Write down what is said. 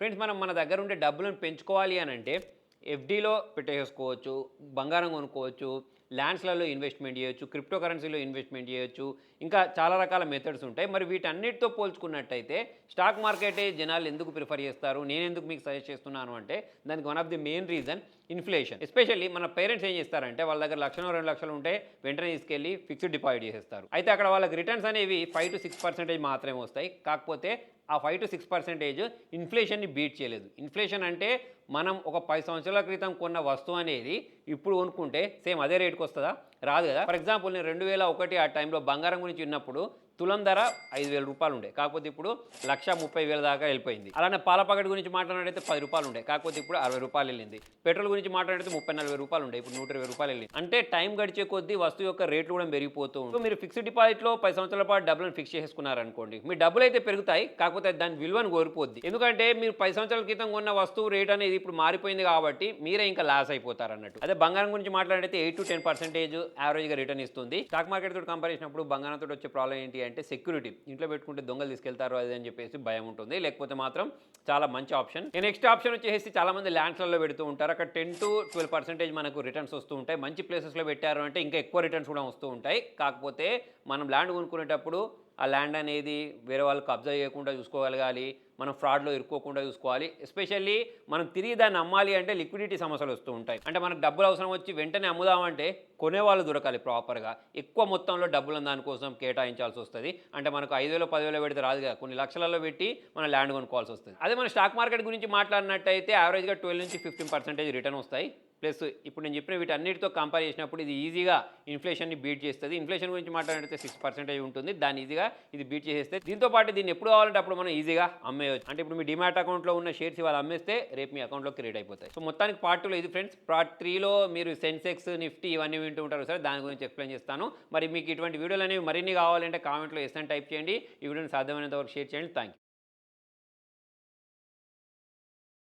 Friends మనం మన దగ్గర ఉండే డబ్బులను పెంచుకోవాలి అని అంటే ఎఫ్డీలో పెట్టేసుకోవచ్చు బంగారం కొనుక్కోవచ్చు ల్యాండ్స్లలో ఇన్వెస్ట్మెంట్ చేయొచ్చు క్రిప్టో కరెన్సీలో ఇన్వెస్ట్మెంట్ చేయొచ్చు ఇంకా చాలా రకాల మెథడ్స్ ఉంటాయి. మరి వీటన్నిటితో పోల్చుకున్నట్టయితే స్టాక్ మార్కెటే జనాలు ఎందుకు ప్రిఫర్ చేస్తారు నేను ఎందుకు మీకు సజెస్ట్ చేస్తున్నాను అంటే దానికి one of the main reason inflation especially మన పేరెంట్స్ ఏం చేస్తారంటే వాళ్ళ దగ్గర లక్షణం రెండు లక్షలు ఉంటే వెంటనే తీసుకెళ్ళి ఫిక్స్డ్ డిపాజిట్ చేసేస్తారు. అయితే అక్కడ వాళ్ళకి రిటర్న్స్ అనేవి ఫైవ్ టు సిక్స్ పర్సెంటేజ్ మాత్రమే వస్తాయి. కాకపోతే ఆ ఫైవ్ టు సిక్స్ పర్సెంటేజ్ ఇన్ఫ్లేషన్ని బీట్ చేయలేదు. ఇన్ఫ్లేషన్ అంటే మనం ఒక పది సంవత్సరాల క్రితం కొన్న వస్తువు అనేది ఇప్పుడు కొనుక్కుంటే సేమ్ అదే బయటకు వస్తుందా రాదు కదా. ఫర్ ఎగ్జాంపుల్ నేను రెండు వేల ఒకటి ఆ టైంలో బంగారం గురించి విన్నప్పుడు తులం ధర ఐదు వేల రూపాయలు ఉండే. కాకపోతే ఇప్పుడు లక్ష ముప్పై వేల దాకా వెళ్ళిపోయింది. అలానే పాల గురించి మాట్లాడితే పది రూపాయలు ఉండే. కాకపోతే ఇప్పుడు అరవై రూపాయలు వెళ్ళింది. పెట్రోల్ గురించి మాట్లాడితే ముప్పై నలభై రూపాయలు ఉండే. ఇప్పుడు నూట ఇరవై రూపాయలు వెళ్ళింది. అంటే టైం గడిచే కొద్దీ వస్తువు యొక్క రేట్లు కూడా పెరిగిపోతూ ఉంటుంది మీరు ఫిక్స్డ్ డిపాజిట్లో పది సంవత్సరాల పాటు డబ్బులను ఫిక్స్ చేసుకున్నారనుకోండి మీ డబ్బులు అయితే పెరుగుతాయి కాకపోతే దాని విలువను కోల్పోద్ది. ఎందుకంటే మీరు పది సంవత్సరాల క్రితం కొన్న వస్తువు రేట్ అనేది ఇప్పుడు మారిపోయింది కాబట్టి మీరే ఇంకా లాస్ అయిపోతారు అన్నట్టు అదే బంగారం గురించి మాట్లాడితే ఎయిట్ టు టెన్ పర్సెంటేజ్ యావరేజ్గా రిటర్న్ ఇస్తుంది. స్టాక్ మార్కెట్ తోటి కంపేర్ చేసినప్పుడు బంగారంతో తోటి వచ్చే ప్రాబ్లం ఏంటి అంటే సెక్యూరిటీ ఇంట్లో పెట్టుకుంటే దొంగలు తీసుకెళ్తారు అది అని చెప్పేసి భయం ఉంటుంది. లేకపోతే మాత్రం చాలా మంచి ఆప్షన్ నెక్స్ట్ ఆప్షన్ వచ్చేసి చాలా మంది ల్యాండ్స్లలో పెడుతూ ఉంటారు. అక్కడ టెన్ టు ట్వెల్వ్ పర్సెంటేజ్ మనకు రిటర్న్స్ వస్తూ ఉంటాయి. మంచి ప్లేసెస్లో పెట్టారు అంటే ఇంకా ఎక్కువ రిటర్న్స్ కూడా వస్తూ ఉంటాయి. కాకపోతే మనం ల్యాండ్ కొనుక్కునేటప్పుడు ఆ ల్యాండ్ అనేది వేరే వాళ్ళకి కబ్జా చేయకుండా చూసుకోగలగాలి మనం ఫ్రాడ్లో ఇరుక్కోకుండా చూసుకోవాలి. ఎస్పెషల్లీ మనం తిరిగి దాన్ని అమ్మాలి అంటే లిక్విడిటీ సమస్యలు వస్తూ ఉంటాయి. అంటే మనకు డబ్బులు అవసరం వచ్చి వెంటనే అమ్ముదామంటే కొనేవాళ్ళు దొరకాలి ప్రాపర్గా. ఎక్కువ మొత్తంలో డబ్బులను దానికోసం కేటాయించాల్సి వస్తుంది. అంటే మనకు ఐదు వేలు పదివేలు పెడితే రాదు కదా. కొన్ని లక్షలలో పెట్టి మనం ల్యాండ్ కొనుక్కోవాల్సి వస్తుంది. అదే మన స్టాక్ మార్కెట్ గురించి మాట్లాడినట్టయితే యావరేజ్గా ట్వెల్వ్ నుంచి ఫిఫ్టీన్ పర్సెంటేజ్ రిటర్న్ వస్తాయి. ప్లస్ ఇప్పుడు నేను చెప్పిన వీటన్నిటితో కంపేర్ చేసినప్పుడు ఇది ఈజీగా ఇన్ఫ్లేషన్ని బీట్ చేస్తుంది. ఇన్ఫ్లేషన్ గురించి మాట్లాడితే సిక్స్ పర్సెంటేజ్ ఉంటుంది. దాన్ని ఈజీగా ఇది బీట్ చేసేస్తే దీంతో పాటు దీన్ని ఎప్పుడు కావాలంటే అప్పుడు మనం ఈజీగా అమ్మేయచ్చు. అంటే ఇప్పుడు మీ డిమాట్ అకౌంట్లో ఉన్న షేర్స్ ఇవాళ అమ్మేస్తే రేపు మీ అకౌంట్లో క్రియేట్ అయిపోతాయి. సో మొత్తానికి పార్ట్ టూలో ఇది ఫ్రెండ్స్ పార్ట్ త్రీలో మీరు సెన్సెక్స్ నిఫ్టీ ఇవన్నీ వింటూ ఉంటారు సార్ దాని గురించి ఎక్స్ప్లెయిన్ చేస్తాను. మరి మీకు ఇటువంటి వీడియోలు అనేవి మరిన్ని కావాలంటే కామెంట్లో ఎస్ అని టైప్ చేయండి. ఈ వీడియోని సాధ్యమైనంత వరకు షేర్ చేయండి. Thank you